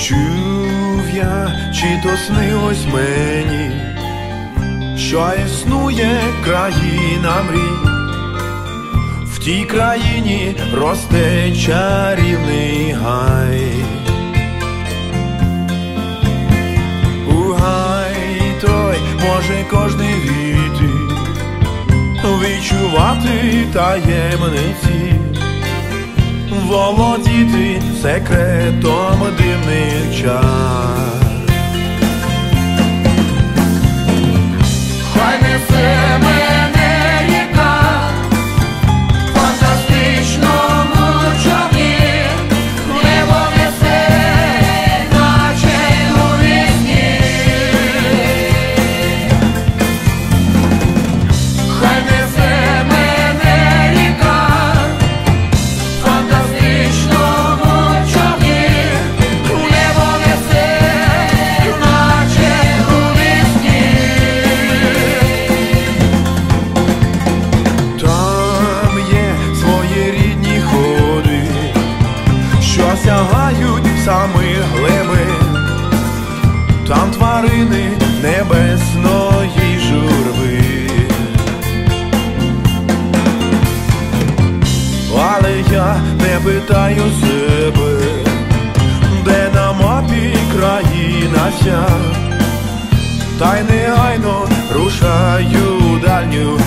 Чув я, чи то снилось мені, що існує країна мрій, в тій країні росте чарівний гай. У гай той може кожний війти, відчувати таємниці володіти секретом дивних чар. Там тварини небесної журби. Але я не питаю себе, де на мапі країна ця, та й негайно рушаю дальню